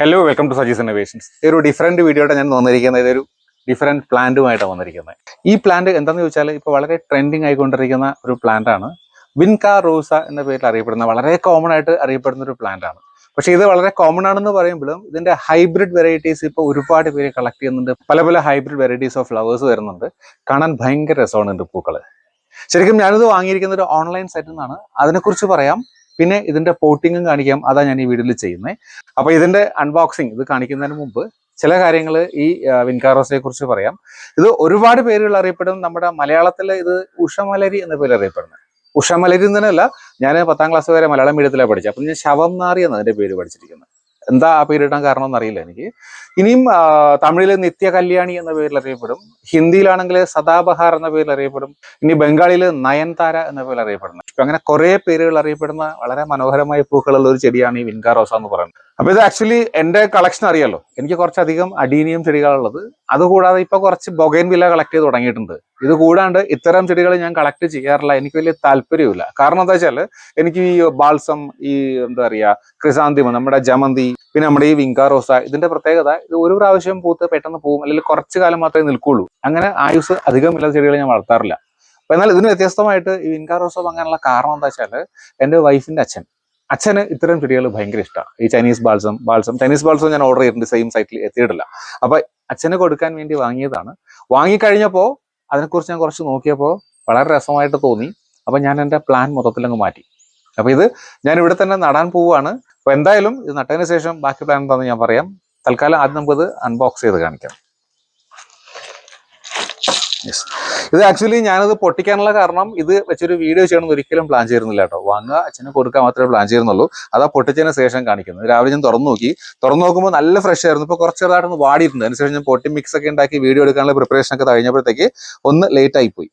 Hello welcome to Saji's innovations ഒരു different വീഡിയോയുടെ ഞാൻ വന്നിരിക്കുന്നത്. ഇതൊരു ഡിഫറെന്റ് പ്ലാന്റുമായിട്ടാണ് വന്നിരിക്കുന്നത്. ഈ പ്ലാന്റ് എന്താണെന്ന് ചോദിച്ചാൽ ഇപ്പോൾ വളരെ ട്രെൻഡിങ് ആയിക്കൊണ്ടിരിക്കുന്ന ഒരു പ്ലാന്റ് ആണ്. വിൻകാ റോസ എന്ന പേരിൽ അറിയപ്പെടുന്ന വളരെ കോമൺ ആയിട്ട് അറിയപ്പെടുന്ന ഒരു പ്ലാന്റ് ആണ്. പക്ഷേ ഇത് വളരെ കോമൺ ആണെന്ന് പറയുമ്പോഴും ഇതിന്റെ ഹൈബ്രിഡ് വെറൈറ്റീസ് ഇപ്പോൾ ഒരുപാട് പേര് കളക്ട് ചെയ്യുന്നുണ്ട്. പല പല ഹൈബ്രിഡ് വെറൈറ്റീസ് ഓഫ് ഫ്ലവേഴ്സ് വരുന്നുണ്ട്. കാണാൻ ഭയങ്കര രസമാണ് ഇതിന്റെ പൂക്കൾ ശരിക്കും ഞാനിത് വാങ്ങിയിരിക്കുന്ന ഒരു ഓൺലൈൻ സൈറ്റിൽ നിന്നാണ്. അതിനെക്കുറിച്ച് പറയാം. പിന്നെ ഇതിന്റെ പോട്ടിങ്ങും കാണിക്കാം. അതാ ഞാൻ ഈ വീഡിയോയിൽ ചെയ്യുന്നത് അപ്പൊ ഇതിന്റെ അൺബോക്സിങ് ഇത് കാണിക്കുന്നതിന് മുമ്പ് ചില കാര്യങ്ങൾ ഈ വിൻകാറോസിനെ കുറിച്ച് പറയാം. ഇത് ഒരുപാട് പേരുകൾ അറിയപ്പെടും. നമ്മുടെ മലയാളത്തിൽ ഇത് ഉഷമലരി എന്ന പേര് അറിയപ്പെടുന്നത്. ഉഷമലരി എന്നല്ല ഞാൻ പത്താം ക്ലാസ് വരെ മലയാളം മീഡിയത്തിലാണ് പഠിച്ചത്. അപ്പം ഞാൻ ശവം നാറി എന്നതിന്റെ പേര് പഠിച്ചിരിക്കുന്നത്. എന്താ ആ പേര് ഇടാൻ കാരണം എന്നറിയില്ല എനിക്ക്. ഇനിയും തമിഴിൽ നിത്യ കല്യാണി എന്ന പേരിൽ അറിയപ്പെടും. ഹിന്ദിയിലാണെങ്കിൽ സദാബഹാർ എന്ന പേരിൽ അറിയപ്പെടും. ഇനി ബംഗാളിൽ നയൻതാര എന്ന പേരിൽ അറിയപ്പെടുന്നത് ഇപ്പൊ അങ്ങനെ കുറെ പേരുകൾ അറിയപ്പെടുന്ന വളരെ മനോഹരമായ പൂക്കളുള്ള ഒരു ചെടിയാണ് ഈ വിൻകാ റോസ എന്ന് പറയുന്നത്. അപ്പൊ ഇത് ആക്ച്വലി എന്റെ കളക്ഷൻ അറിയാലോ. എനിക്ക് കുറച്ചധികം അഡീനിയം ചെടികളുള്ളത് അതുകൂടാതെ ഇപ്പൊ കുറച്ച് ബൊഗൈൻ വില കളക്ട് ചെയ്ത് തുടങ്ങിയിട്ടുണ്ട്. ഇത് കൂടാണ്ട് ഇത്തരം ചെടികൾ ഞാൻ കളക്ട് ചെയ്യാറില്ല. എനിക്ക് വലിയ താല്പര്യമില്ല കാരണം എന്താ വെച്ചാൽ എനിക്ക് ഈ ബാൾസം ഈ എന്താ പറയാ ക്രിസാന്തിമ നമ്മുടെ ജമന്തി പിന്നെ നമ്മുടെ ഈ വിങ്കാറോസ ഇതിന്റെ പ്രത്യേകത ഇത് ഒരു പ്രാവശ്യം പൂത്ത് പെട്ടെന്ന് പോകും അല്ലെങ്കിൽ കുറച്ച് കാലം മാത്രമേ നിൽക്കുള്ളൂ. അങ്ങനെ ആയുസ് അധികം ഇല്ലാത്ത ചെടികൾ ഞാൻ വളർത്താറില്ല. എന്നാൽ ഇതിന് വ്യത്യസ്തമായിട്ട് ഈ വിൻകാ അങ്ങനെയുള്ള കാരണം എന്താ വെച്ചാൽ എന്റെ വൈഫിന്റെ അച്ഛൻ. അച്ഛന് ഇത്തരം ചെടികൾ ഭയങ്കര ഇഷ്ടമാണ് ഈ Chinese balsam balsam Chinese balsam ഞാൻ ഓർഡർ ചെയ്തിട്ടുണ്ട് സെയിം സൈറ്റിൽ എത്തിയിട്ടില്ല. അപ്പൊ അച്ഛന് കൊടുക്കാൻ വേണ്ടി വാങ്ങിയതാണ്. വാങ്ങിക്കഴിഞ്ഞപ്പോ അതിനെക്കുറിച്ച് ഞാൻ കുറച്ച് നോക്കിയപ്പോൾ വളരെ രസമായിട്ട് തോന്നി. അപ്പൊ ഞാൻ എന്റെ പ്ലാൻ മൊത്തത്തിൽ അങ്ങ് മാറ്റി. അപ്പൊ ഇത് ഞാൻ ഇവിടെ തന്നെ നടാൻ പോവുകയാണ്. അപ്പൊ എന്തായാലും ഇത് നട്ടതിന് ശേഷം ബാക്കി പ്ലാൻ എന്താണെന്ന് ഞാൻ പറയാം. തൽക്കാലം ആദ്യം നമുക്കിത് അൺബോക്സ് ചെയ്ത് കാണിക്കാം. Yes. ഇത് ആക്ച്വലി ഞാനത് പൊട്ടിക്കാനുള്ള കാരണം ഇത് വെച്ചൊരു വീഡിയോ ചെയ്യണമെന്ന് ഒരിക്കലും പ്ലാൻ ചെയ്യുന്നില്ല കേട്ടോ. വാങ്ങുക അച്ഛന് കൊടുക്കാൻ മാത്രമേ പ്ലാൻ ചെയ്യുന്നുള്ളൂ അതാ പൊട്ടിച്ചതിന് ശേഷം കാണിക്കുന്നത്. രാവിലെ ഞാൻ തുറന്നു നോക്കി. തുറന്നു നോക്കുമ്പോൾ നല്ല ഫ്രഷ് ആയിരുന്നു. ഇപ്പോൾ കുറച്ച് ചെറുതായിട്ടൊന്ന് വാടിയിട്ടുണ്ട്. അതിനുശേഷം ഞാൻ പൊട്ടി മിക്സ് ഒക്കെ ഉണ്ടാക്കി വീഡിയോ എടുക്കാനുള്ള പ്രിപ്പറേഷൻ ഒക്കെ കഴിഞ്ഞപ്പോഴത്തേക്ക് ഒന്ന് ലേറ്റ് ആയി പോയി.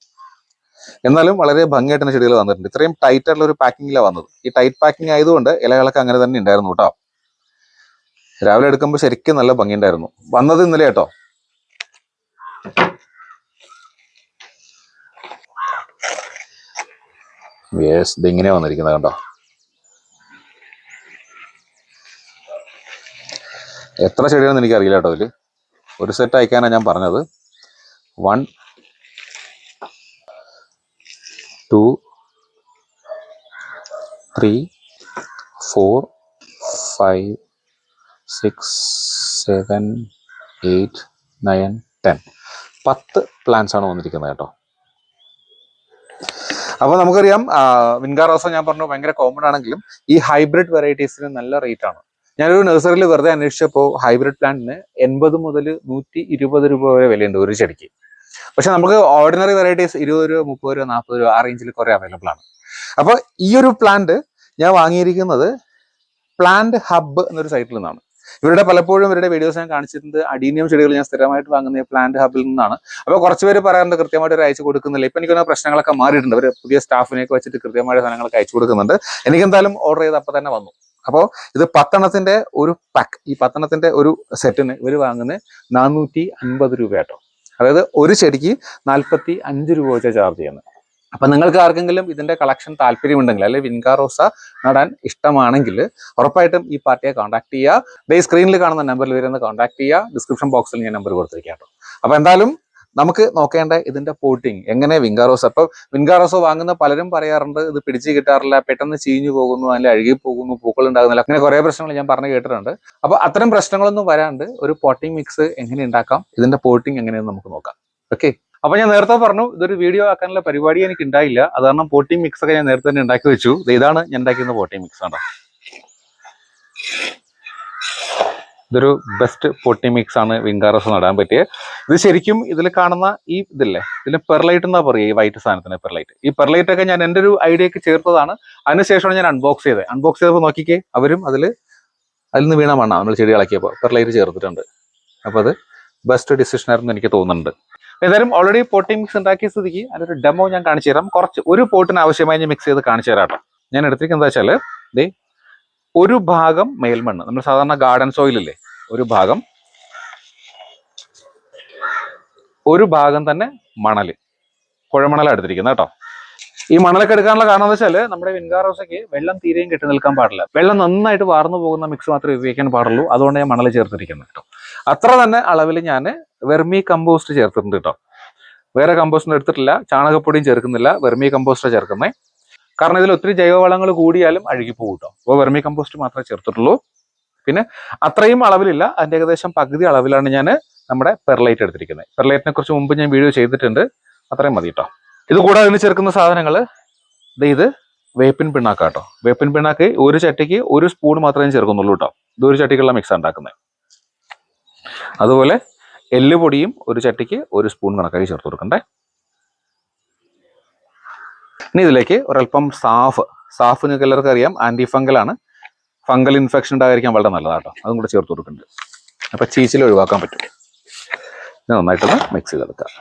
എന്നാലും വളരെ ഭംഗിയായിട്ട് ചെടികൾ വന്നിട്ടുണ്ട്. ഇത്രയും ടൈറ്റ് ആയിട്ടുള്ള ഒരു പാക്കിങ്ങിലാണ് വന്നത്. ഈ ടൈറ്റ് പാക്കിംഗ് ആയതുകൊണ്ട് ഇലകളൊക്കെ അങ്ങനെ തന്നെ ഉണ്ടായിരുന്നു കേട്ടോ. രാവിലെ എടുക്കുമ്പോൾ ശരിക്കും നല്ല ഭംഗിയുണ്ടായിരുന്നു. വന്നത് ഇന്നലെ കേട്ടോ. യെസ് ഇതിങ്ങനെ വന്നിരിക്കുന്നത് കണ്ടോ? എത്ര ചെടിയാണെന്ന് എനിക്കറിയില്ല കേട്ടോ ഇതിൽ ഒരു സെറ്റ് അയക്കാനാണ് ഞാൻ പറഞ്ഞത്. One two three four five six seven eight nine ten പത്ത് പ്ലാൻസാണ് വന്നിരിക്കുന്നത് കേട്ടോ. അപ്പോൾ നമുക്കറിയാം വിൻകാർ റോസ ഞാൻ പറഞ്ഞു ഭയങ്കര കോമൺ ആണെങ്കിലും ഈ ഹൈബ്രിഡ് വെറൈറ്റീസിന് നല്ല റേറ്റ് ആണ്. ഞാനൊരു നഴ്സറിയിൽ വെറുതെ അന്വേഷിച്ചപ്പോൾ ഹൈബ്രിഡ് പ്ലാന്റിന് എൺപത് മുതൽ നൂറ്റി ഇരുപത് രൂപ വരെ വിലയുണ്ട് ഒരു ചെടിക്ക്. പക്ഷെ നമുക്ക് ഓർഡിനറി വെറൈറ്റീസ് ഇരുപത് രൂപ മുപ്പത് രൂപ നാൽപ്പത് രൂപ ആ റേഞ്ചിൽ കുറെ അവൈലബിൾ ആണ്. അപ്പോൾ ഈ ഒരു പ്ലാന്റ് ഞാൻ വാങ്ങിയിരിക്കുന്നത് പ്ലാന്റ് ഹബ്ബ് എന്നൊരു സൈറ്റിൽ നിന്നാണ്. ഇവരുടെ പലപ്പോഴും ഇവരുടെ വീഡിയോസ് ഞാൻ കാണിച്ചിട്ടുണ്ട്. അഡീനിയം ചെടികൾ ഞാൻ സ്ഥിരമായിട്ട് വാങ്ങുന്ന പ്ലാന്റ് ഹബിൽ നിന്നാണ്. അപ്പോൾ കുറച്ച് പേര് പറയാറുണ്ട് കൃത്യമായിട്ട് ഒരു അയച്ചു കൊടുക്കുന്നില്ല. ഇപ്പൊ എനിക്കൊന്ന് പ്രശ്നങ്ങളൊക്കെ മാറിയിട്ടുണ്ട്. അവർ പുതിയ സ്റ്റാഫിനെയൊക്കെ വെച്ചിട്ട് കൃത്യമായ സാധനങ്ങളൊക്കെ അയച്ചു കൊടുക്കുന്നുണ്ട്. എനിക്ക് എന്തായാലും ഓർഡർ ചെയ്ത് അപ്പോൾ തന്നെ വന്നു. അപ്പോൾ ഇത് പത്തെണ്ണത്തിന്റെ ഒരു പാക്ക് ഈ പത്തെണ്ണത്തിന്റെ ഒരു സെറ്റിന് ഇവർ വാങ്ങുന്നത് നാനൂറ്റി അൻപത് രൂപ കേട്ടോ അതായത് ഒരു ചെടിക്ക് നാൽപ്പത്തി അഞ്ച് രൂപ വെച്ചാൽ ചാർജ് ചെയ്യുന്നത്. അപ്പൊ നിങ്ങൾക്ക് ആർക്കെങ്കിലും ഇതിന്റെ കളക്ഷൻ താല്പര്യമുണ്ടെങ്കിൽ അല്ലെങ്കിൽ വിൻകാ റോസ നടാൻ ഇഷ്ടമാണെങ്കിൽ ഉറപ്പായിട്ടും ഈ പാർട്ടിയെ കോൺടാക്ട് ചെയ്യുക ദേ സ്ക്രീനിൽ കാണുന്ന നമ്പറിൽ വരുന്ന കോൺടാക്ട് ചെയ്യുക ഡിസ്ക്രിപ്ഷൻ ബോക്സിൽ ഞാൻ നമ്പർ കൊടുത്തിരിക്കാം കേട്ടോ. അപ്പൊ എന്തായാലും നമുക്ക് നോക്കേണ്ട ഇതിന്റെ പോട്ടിങ് എങ്ങനെ വിൻകാറോസ് അപ്പൊ വിൻകാറോസ് വാങ്ങുന്ന പലരും പറയാറുണ്ട് ഇത് പിടിച്ച് കിട്ടാറില്ല പെട്ടെന്ന് ചീഞ്ഞു പോകുന്നു അല്ലെങ്കിൽ അഴുകി പോകുന്നു പൂക്കൾ ഉണ്ടാകുന്നില്ല അങ്ങനെ കുറേ പ്രശ്നങ്ങൾ ഞാൻ പറഞ്ഞു കേട്ടിട്ടുണ്ട്. അപ്പോൾ അത്തരം പ്രശ്നങ്ങളൊന്നും വരാണ്ട് ഒരു പോട്ടിങ് മിക്സ് എങ്ങനെ ഉണ്ടാക്കാം? ഇതിന്റെ പോട്ടിങ് എങ്ങനെയെന്ന് നമുക്ക് നോക്കാം. ഓക്കെ അപ്പൊ ഞാൻ നേരത്തെ പറഞ്ഞു ഇതൊരു വീഡിയോ ആക്കാനുള്ള പരിപാടി എനിക്ക് ഉണ്ടായില്ല. അത് കാരണം പോട്ടി മിക്സ് ഒക്കെ ഞാൻ നേരത്തെ തന്നെ ഉണ്ടാക്കി വെച്ചു. ഇതാണ് ഞാൻ ഉണ്ടാക്കിയ പോട്ടി മിക്സ് ആണ് ഇതൊരു ബെസ്റ്റ് പൊട്ടി മിക്സ് ആണ് വിങ്കാറസ് നടാൻ പറ്റിയത് ഇത് ശരിക്കും ഇതിൽ കാണുന്ന ഈ ഇതില്ലേ ഇതിന് പെർലൈറ്റ് എന്നാ പറയുക? ഈ വൈറ്റ് സാധനത്തിന് പെർലൈറ്റ് ഈ പെർലൈറ്റ് ഒക്കെ ഞാൻ എന്റെ ഒരു ഐഡിയക്ക് ചേർത്തതാണ്. അതിനുശേഷമാണ് ഞാൻ അൺബോക്സ് ചെയ്തത്. അൺബോക്സ് ചെയ്തപ്പോൾ നോക്കിക്കേ അവരും അതിൽ അതിൽ നിന്ന് വീണ മണ്ണ. നമ്മൾ ചെടി ഇളക്കിയപ്പോൾ പെർലൈറ്റ് ചേർത്തിട്ടുണ്ട്. അപ്പോൾ അത് ബെസ്റ്റ് ഡിസിഷനായിരുന്നു എനിക്ക് തോന്നുന്നുണ്ട്. ഏതായാലും ഓൾറെഡി പോട്ടിംഗ് മിക്സ് ഉണ്ടാക്കിയ സ്ഥിതിക്ക് അതിനൊരു ഡെമോ ഞാൻ കാണിച്ചു തരാം. കുറച്ച് ഒരു പോട്ടിന് ആവശ്യമായി ഞാൻ മിക്സ് ചെയ്ത് കാണിച്ചു തരാം കേട്ടോ. ഞാൻ എടുത്തിരിക്കുന്നത് വെച്ചാൽ ദേ ഒരു ഭാഗം മേൽമണ്ണ്. നമ്മൾ സാധാരണ ഗാർഡൻ സോയിലല്ലേ ഒരു ഭാഗം. ഒരു ഭാഗം തന്നെ മണൽ പുഴമണലാണ് എടുത്തിരിക്കുന്നത് കേട്ടോ. ഈ മണലൊക്കെ എടുക്കാനുള്ള കാരണം എന്ന് വെച്ചാൽ നമ്മുടെ വിൻകാറോസയ്ക്ക് വെള്ളം തീരെയും കെട്ടി നിൽക്കാൻ പാടില്ല. വെള്ളം നന്നായിട്ട് വാർന്നു പോകുന്ന മിക്സ് മാത്രമേ ഉപയോഗിക്കാൻ പാടുള്ളൂ. അതുകൊണ്ട് ഞാൻ മണൽ ചേർത്തിരിക്കുന്നത് കേട്ടോ അത്ര തന്നെ അളവിൽ ഞാൻ വെർമി കമ്പോസ്റ്റ് ചേർത്തിട്ടുണ്ട് കേട്ടോ വേറെ കമ്പോസ്റ്റ് എടുത്തിട്ടില്ല. ചാണകപ്പൊടിയും ചേർക്കുന്നില്ല. വെർമി കമ്പോസ്റ്റ് ചേർക്കുന്നത് കാരണം ഇതിൽ ഒത്തിരി ജൈവവളങ്ങൾ കൂടിയാലും അഴുകി പോകും കേട്ടോ അപ്പോൾ വെർമി കമ്പോസ്റ്റ് മാത്രമേ ചേർത്തിട്ടുള്ളൂ. പിന്നെ അത്രയും അളവിലില്ല. അതിന്റെ ഏകദേശം പകുതി അളവിലാണ് ഞാൻ നമ്മുടെ പെർലൈറ്റ് എടുത്തിരിക്കുന്നത്. പെർലൈറ്റിനെ കുറിച്ച് മുമ്പ് ഞാൻ വീഡിയോ ചെയ്തിട്ടുണ്ട്. അത്രയും മതി കേട്ടോ ഇത് കൂടാതെ ഇതിന് ചേർക്കുന്ന സാധനങ്ങൾ ഇത് വേപ്പിൻ പിണ്ണാക്ക കേട്ടോ വേപ്പിൻ പിണ്ണാക്ക് ഒരു ചട്ടിക്ക് ഒരു സ്പൂൺ മാത്രമേ ചേർക്കുന്നുള്ളൂ കേട്ടോ. ഇത് ഒരു ചട്ടിക്കുള്ള മിക്സ് ഉണ്ടാക്കുന്നത് അതുപോലെ എല്ല് പൊടിയും ഒരു ചട്ടിക്ക് ഒരു സ്പൂൺ കണക്കാക്കി ചേർത്ത് കൊടുക്കണ്ടേ. ഇനി ഇതിലേക്ക് ഒരല്പം സാഫ്. സാഫ് നിങ്ങൾക്ക് എല്ലാവർക്കും അറിയാം ഫംഗൽ ആണ്. ഫംഗൽ ഇൻഫെക്ഷൻ ഉണ്ടായിരിക്കാൻ വളരെ നല്ലതാണ് കേട്ടോ. അതും കൂടെ ചേർത്ത് കൊടുക്കുന്നുണ്ട് അപ്പൊ ചീച്ചിൽ ഒഴിവാക്കാൻ പറ്റും. നന്നായിട്ടൊന്ന് മിക്സ് ചെയ്തെടുക്കാം.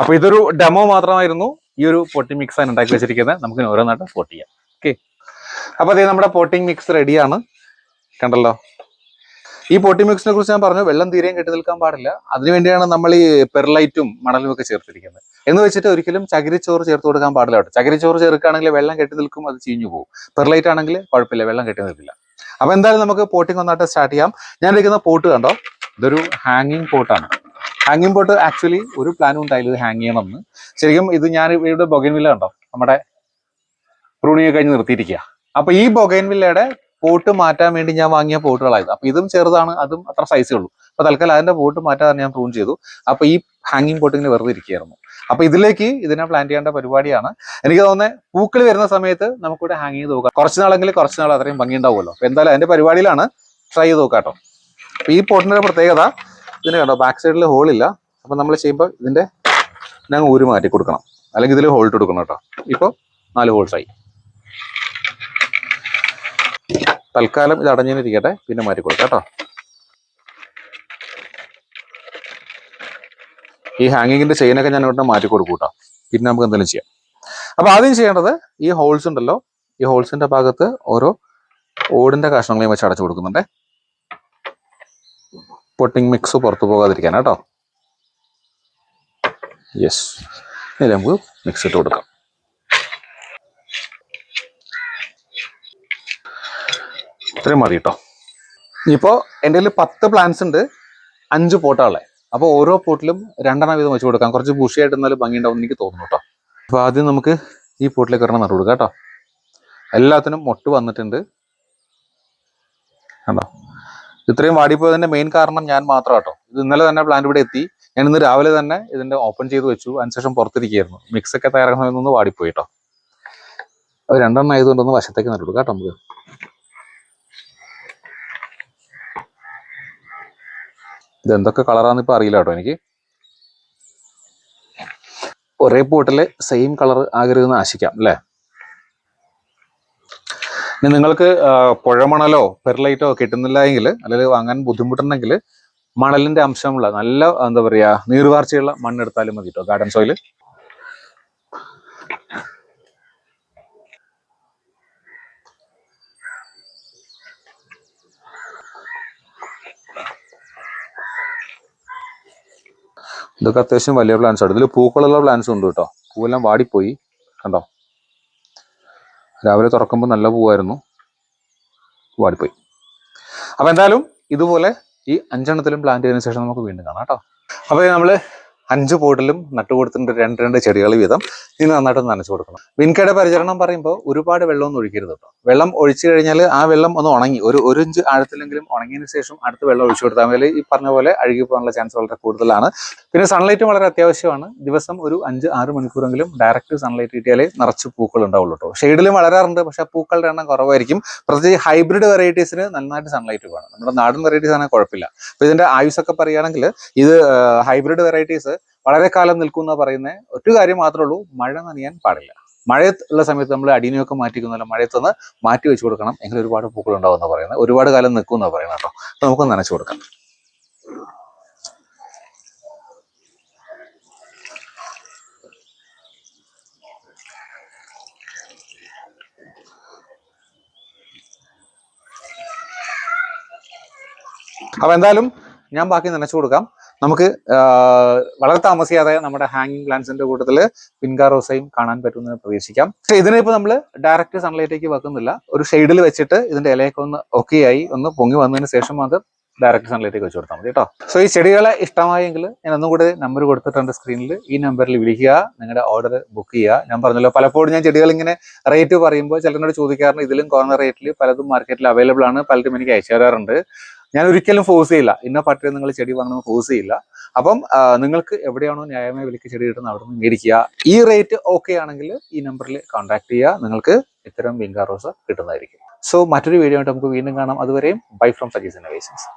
അപ്പൊ ഇതൊരു ഡെമോ മാത്രമായിരുന്നു ഈ ഒരു പോട്ടിംഗ് മിക്സ് ആണ് ഉണ്ടാക്കി വെച്ചിരിക്കുന്നത്. നമുക്ക് ഓരോന്നായിട്ട് പോട്ട് ചെയ്യാം. ഓക്കെ അപ്പൊ അതേ നമ്മുടെ പോട്ടിംഗ് മിക്സ് റെഡിയാണ് കണ്ടല്ലോ? ഈ പോട്ടി മിക്സിനെ കുറിച്ച് ഞാൻ പറഞ്ഞു വെള്ളം തീരെയും കെട്ടി നിൽക്കാൻ പാടില്ല. അതിനുവേണ്ടിയാണ് നമ്മൾ ഈ പെർലൈറ്റും മണലും ഒക്കെ ചേർത്തിരിക്കുന്നത്. എന്ന് വെച്ചിട്ട് ഒരിക്കലും ചകിരിച്ചോറ് ചേർത്ത് കൊടുക്കാൻ പാടില്ല കേട്ടോ. ചകിരിച്ചോറ് ചേർക്കുകയാണെങ്കിൽ വെള്ളം കെട്ടി നിൽക്കും അത് ചീഞ്ഞു പോകും. പെർലൈറ്റ് ആണെങ്കിൽ കുഴപ്പമില്ല വെള്ളം കെട്ടി നിൽക്കില്ല. അപ്പൊ എന്തായാലും നമുക്ക് പോട്ടിംഗ് ഒന്നായിട്ട് സ്റ്റാർട്ട് ചെയ്യാം. ഞാൻ ഇരിക്കുന്ന പോട്ട് കണ്ടോ? ഇതൊരു ഹാങ്ങിങ് പോട്ടാണ് ഹാങ്ങിങ് ബോട്ട് ആക്ച്വലി ഒരു പ്ലാനും ഉണ്ടായില്ല. ഹാങ് ചെയ്യണമെന്ന്. ശരിക്കും ഇത് ഞാൻ ഇവിടെ ബൊഗൈൻവില്ല കണ്ടോ? നമ്മുടെ പ്രൂണിയെ കഴിഞ്ഞ് നിർത്തിയിരിക്കുക അപ്പൊ ഈ ബൊഗൈൻവില്ലയുടെ പോട്ട് മാറ്റാൻ വേണ്ടി ഞാൻ വാങ്ങിയ പോട്ടുകളായത് അപ്പൊ ഇതും ചെറുതാണ് അതും അത്ര സൈസേ ഉള്ളൂ. അപ്പൊ തൽക്കാലം അതിന്റെ പോട്ട് മാറ്റാൻ ഞാൻ പ്രൂൺ ചെയ്തു. അപ്പൊ ഈ ഹാങ്ങിങ് പോട്ട് ഇങ്ങനെ വെറുതെ ഇരിക്കുകയായിരുന്നു. അപ്പൊ ഇതിലേക്ക് ഇതിനെ പ്ലാൻ ചെയ്യേണ്ട പരിപാടിയാണ്. എനിക്ക് തോന്നുന്നത് പൂക്കൾ വരുന്ന സമയത്ത് നമുക്കിവിടെ ഹാങ് ചെയ്ത് നോക്കാം. കുറച്ച് നാളെങ്കിൽ കുറച്ച് നാൾ അത്രയും ഭംഗി ഉണ്ടാവുമല്ലോ. അപ്പൊ എന്തായാലും അതിന്റെ പരിപാടിയിലാണ് ട്രൈ ചെയ്ത് നോക്കാം കേട്ടോ. അപ്പൊ ഈ പോട്ടിന്റെ പ്രത്യേകത ഇതിന് കണ്ടോ ബാക്ക് സൈഡിൽ ഹോളില്ല അപ്പം നമ്മൾ ചെയ്യുമ്പോൾ ഇതിന്റെ ഞങ്ങൾ ഊരി മാറ്റി കൊടുക്കണം. അല്ലെങ്കിൽ ഇതിൽ ഹോൾട്ട് കൊടുക്കണം കേട്ടോ. ഇപ്പോൾ നാല് ഹോൾസ് ആയി. തൽക്കാലം ഇത് അടഞ്ഞിരിക്കട്ടെ പിന്നെ മാറ്റി കൊടുക്കാം കേട്ടോ. ഈ ഹാങ്ങിങ്ങിന്റെ ചെയിനൊക്കെ ഞാൻ ഇവിടെ മാറ്റി കൊടുക്കും കേട്ടോ. പിന്നെ നമുക്ക് എന്തെങ്കിലും ചെയ്യാം. അപ്പൊ ആദ്യം ചെയ്യേണ്ടത് ഈ ഹോൾസ് ഉണ്ടല്ലോ ഈ ഹോൾസിന്റെ ഭാഗത്ത് ഓരോ ഓടിന്റെ കഷ്ണങ്ങളെയും വെച്ച് അടച്ചു കൊടുക്കുന്നുണ്ട്. പൊട്ടിങ് മിക്സ് പുറത്തു പോകാതിരിക്കാൻ കേട്ടോ. യെസ് ഇനി നമുക്ക് മിക്സ് ഇട്ട് കൊടുക്കാം. ഇത്രയും മതി കേട്ടോ. ഇനിയിപ്പോൾ എന്റെ കയ്യിൽ പത്ത് പ്ലാന്റ്സ് ഉണ്ട് അഞ്ച് പോട്ടാളെ. അപ്പോൾ ഓരോ പോട്ടിലും രണ്ടെണ്ണം വീതം വെച്ച് കൊടുക്കാം. കുറച്ച് ബുഷിയായിട്ട് എന്നാലും ഭംഗി ഉണ്ടാവും എനിക്ക് തോന്നുന്നു കേട്ടോ. അപ്പോൾ ആദ്യം നമുക്ക് ഈ പോട്ടിലേക്ക് ഒരെണ്ണം നട്ടു കൊടുക്കാം കേട്ടോ. എല്ലാത്തിനും മൊട്ട് വന്നിട്ടുണ്ട്. കണ്ടോ? ഇത്രയും വാടിപ്പോയതിന്റെ മെയിൻ കാരണം ഞാൻ മാത്രം കേട്ടോ ഇത് ഇന്നലെ തന്നെ പ്ലാന്റ് ഇവിടെ എത്തി. ഞാൻ ഇന്ന് രാവിലെ തന്നെ ഇതിന്റെ ഓപ്പൺ ചെയ്ത് വെച്ചു. അതിനുശേഷം പുറത്തിരിക്കുകയായിരുന്നു. മിക്സ് ഒക്കെ തയ്യാറാക്കുന്ന ഒന്ന് വാടിപ്പോയി കേട്ടോ അത് രണ്ടെണ്ണം ആയതുകൊണ്ട് ഒന്ന് വശത്തേക്ക് നട്ടു കേട്ടോ നമുക്ക്. ഇത് എന്തൊക്കെ കളറാന്ന് ഇപ്പൊ അറിയില്ല കേട്ടോ എനിക്ക്. ഒരേ പോട്ടിൽ സെയിം കളർ ആകരുതെന്ന് ആശിക്കാം അല്ലേ? ഇനി നിങ്ങൾക്ക് പുഴ പുഴമണലോ പെർലൈറ്റോ കിട്ടുന്നില്ല എങ്കിൽ അല്ലെങ്കിൽ വാങ്ങാൻ ബുദ്ധിമുട്ടുണ്ടെങ്കിൽ മണലിന്റെ അംശമുള്ള നല്ല എന്താ പറയാ നീർവാർച്ചയുള്ള മണ്ണെടുത്താലും മതി കേട്ടോ ഗാർഡൻ സോയിൽ ഇതൊക്കെ അത്യാവശ്യം വലിയ പ്ലാന്റ്സ് ആണ്. ഇതിൽ പൂക്കളുള്ള പ്ലാന്റ്സ് ഉണ്ട് കേട്ടോ പൂവെല്ലാം വാടിപ്പോയി. കണ്ടോ? രാവിലെ തുറക്കുമ്പോൾ നല്ല പൂവായിരുന്നു. വാടിപ്പോയി. അപ്പോൾ എന്തായാലും ഇതുപോലെ ഈ അഞ്ചെണ്ണത്തിലും പ്ലാന്റ് ചെയ്തതിനു ശേഷം നമുക്ക് വീണ്ടും കാണാം കേട്ടോ. അപ്പോൾ നമ്മൾ അഞ്ച് പോട്ടിലും നട്ടു കൊടുത്തിട്ടുണ്ട് രണ്ട് രണ്ട് ചെടികൾ വീതം. ഇനി നന്നായിട്ട് നനച്ചു കൊടുക്കണം. വിൻകയുടെ പരിചരണം പറയുമ്പോൾ ഒരുപാട് വെള്ളമൊന്നും ഒഴിക്കരുത് കേട്ടോ. വെള്ളം ഒഴിച്ചു കഴിഞ്ഞാൽ ആ വെള്ളം ഒന്ന് ഉണങ്ങി. ഒരു ഒരു ഇഞ്ച് ആഴത്തിലെങ്കിലും ഉണങ്ങിയതിന് ശേഷം അടുത്ത വെള്ളം ഒഴിച്ചു കൊടുത്താൽ മതി. ഈ പറഞ്ഞ പോലെ അഴുകി പോകാനുള്ള ചാൻസ് വളരെ കൂടുതലാണ്. പിന്നെ സൺലൈറ്റ് വളരെ അത്യാവശ്യമാണ്. ദിവസം ഒരു അഞ്ച് ആറ് മണിക്കൂറെങ്കിലും ഡയറക്റ്റ് സൺലൈറ്റ് കിട്ടിയാലേ നിറച്ച് പൂക്കൾ ഉണ്ടാവുള്ളൂ കേട്ടോ. ഷെയ്ഡിലും വളരാറുണ്ട് പക്ഷേ പൂക്കളുടെ എണ്ണം കുറവായിരിക്കും. പ്രത്യേകിച്ച് ഹൈബ്രിഡ് വെറൈറ്റീസിന് നന്നായിട്ട് സൺലൈറ്റ് വേണം. നമ്മുടെ നാടൻ വെറൈറ്റീസ് ആണെങ്കിൽ കുഴപ്പമില്ല. അപ്പൊ ഇതിന്റെ ആയുസൊക്കെ പറയുകയാണെങ്കിൽ ഇത് ഹൈബ്രിഡ് വെറൈറ്റീസ് വളരെ കാലം നിൽക്കും എന്ന് പറയുന്ന. ഒറ്റ കാര്യം മാത്രമേ ഉള്ളൂ മഴ നനയാൻ പാടില്ല. മഴയത്ത് ഉള്ള സമയത്ത് നമ്മൾ അടിനെയൊക്കെ മാറ്റിക്കുന്നല്ല നിന്ന് മാറ്റി വെച്ച് കൊടുക്കണം. എങ്കിൽ ഒരുപാട് പൂക്കൾ ഉണ്ടാവും എന്ന് പറയുന്നത് ഒരുപാട് കാലം നിൽക്കും എന്ന് പറയുന്നത് കേട്ടോ നമുക്ക് നനച്ചു കൊടുക്കാം. അപ്പൊ എന്തായാലും ഞാൻ ബാക്കി നനച്ചു കൊടുക്കാം. നമുക്ക് വളരെ താമസിയാതെ നമ്മുടെ ഹാങ്ങിങ് പ്ലാന്റ്സിന്റെ കൂട്ടത്തിൽ പിൻകാർ റോസയും കാണാൻ പറ്റുമെന്ന് പ്രതീക്ഷിക്കാം. പക്ഷെ ഇതിനിപ്പോൾ നമ്മൾ ഡയറക്റ്റ് സൺലൈറ്റിലേക്ക് വെക്കുന്നില്ല. ഒരു ഷെയ്ഡിൽ വെച്ചിട്ട് ഇതിന്റെ ഇലയൊക്കെ ഒന്ന് ഒക്കെ ആയി ഒന്ന് പൊങ്ങി വന്നതിന് ശേഷം അത് ഡയറക്റ്റ് സൺലൈറ്റിലേക്ക് വെച്ച് കൊടുത്താൽ മതി കേട്ടോ സോ ഈ ചെടികളെ ഇഷ്ടമായെങ്കിൽ ഞാൻ ഒന്നും കൂടി നമ്പർ കൊടുത്തിട്ടുണ്ട് സ്ക്രീനിൽ ഈ നമ്പറിൽ വിളിക്കുക നിങ്ങളുടെ ഓർഡർ ബുക്ക് ചെയ്യുക. ഞാൻ പറഞ്ഞല്ലോ പലപ്പോഴും ഞാൻ ചെടികൾ ഇങ്ങനെ റേറ്റ് പറയുമ്പോൾ ചിലരോട് ചോദിക്കാറുണ്ട് ഇതിലും കുറഞ്ഞ റേറ്റിൽ പലതും മാർക്കറ്റിൽ അവൈലബിൾ ആണ്. പലരും എനിക്ക് അയച്ചു തരാറുണ്ട്. ഞാൻ ഒരിക്കലും ഫോഴ്സ് ചെയ്യില്ല. ഇന്ന പട്ടിക നിങ്ങൾ ചെടി വാങ്ങണമെന്ന് ഫോഴ്സ് ചെയ്യില്ല. അപ്പം നിങ്ങൾക്ക് എവിടെയാണോ ന്യായമായ വിലയ്ക്ക് ചെടി കിട്ടുന്നത് അവിടെ നിന്ന് മേടിക്കുക. ഈ റേറ്റ് ഓക്കെ ആണെങ്കിൽ ഈ നമ്പറിൽ കോൺടാക്ട് ചെയ്യുക. നിങ്ങൾക്ക് ഇത്തരം വിങ്കാ റോസ് കിട്ടുന്നതായിരിക്കും. സോ മറ്റൊരു വീഡിയോ ആയിട്ട് നമുക്ക് വീണ്ടും കാണാം. അതുവരെയും ബൈ ഫ്രം സജീസ് ഇന്നോവേഷൻസ്